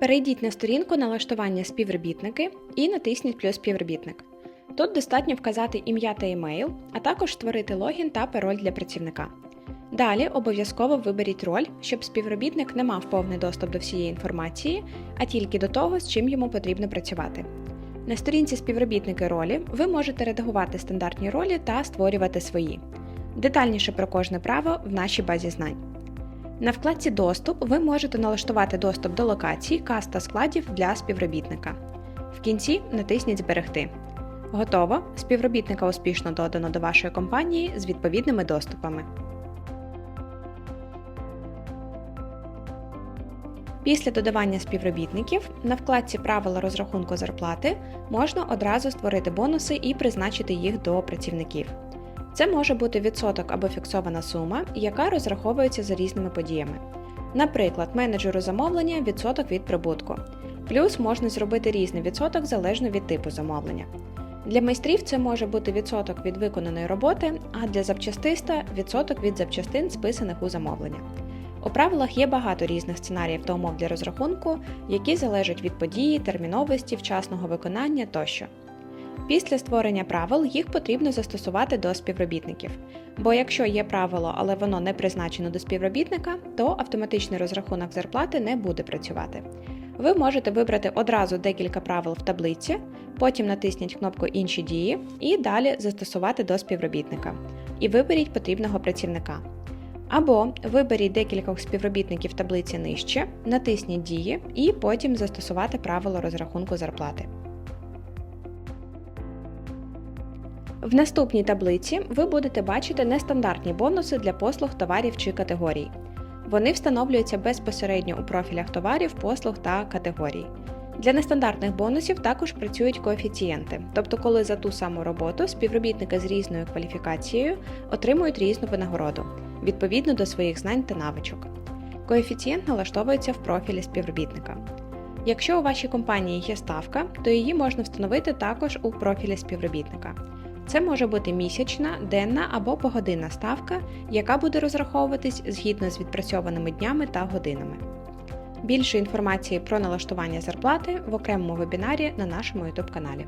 Перейдіть на сторінку налаштування співробітники і натисніть плюс співробітник. Тут достатньо вказати ім'я та емейл, а також створити логін та пароль для працівника. Далі обов'язково виберіть роль, щоб співробітник не мав повний доступ до всієї інформації, а тільки до того, з чим йому потрібно працювати. На сторінці співробітники ролі ви можете редагувати стандартні ролі та створювати свої. Детальніше про кожне право в нашій базі знань. На вкладці Доступ ви можете налаштувати доступ до локацій, каст та складів для співробітника. В кінці натисніть Зберегти. Готово! Співробітника успішно додано до вашої компанії з відповідними доступами. Після додавання співробітників на вкладці Правила розрахунку зарплати можна одразу створити бонуси і призначити їх до працівників. Це може бути відсоток або фіксована сума, яка розраховується за різними подіями. Наприклад, менеджеру замовлення відсоток від прибутку. Плюс можна зробити різний відсоток залежно від типу замовлення. Для майстрів це може бути відсоток від виконаної роботи, а для запчастиста відсоток від запчастин, списаних у замовлення. У правилах є багато різних сценаріїв та умов для розрахунку, які залежать від події, терміновості, вчасного виконання тощо. Після створення правил їх потрібно застосувати до співробітників. Бо якщо є правило, але воно не призначено до співробітника, то автоматичний розрахунок зарплати не буде працювати. Ви можете вибрати одразу декілька правил в таблиці, потім натисніть кнопку Інші дії і далі застосувати до співробітника. І виберіть потрібного працівника. Або виберіть декількох співробітників таблиці нижче, натисніть дії і потім застосувати правило розрахунку зарплати. В наступній таблиці ви будете бачити нестандартні бонуси для послуг товарів чи категорій. Вони встановлюються безпосередньо у профілях товарів, послуг та категорій. Для нестандартних бонусів також працюють коефіцієнти, тобто, коли за ту саму роботу співробітники з різною кваліфікацією отримують різну винагороду відповідно до своїх знань та навичок. Коефіцієнт налаштовується в профілі співробітника. Якщо у вашій компанії є ставка, то її можна встановити також у профілі співробітника. Це може бути місячна, денна або погодинна ставка, яка буде розраховуватись згідно з відпрацьованими днями та годинами. Більше інформації про налаштування зарплати в окремому вебінарі на нашому YouTube каналі.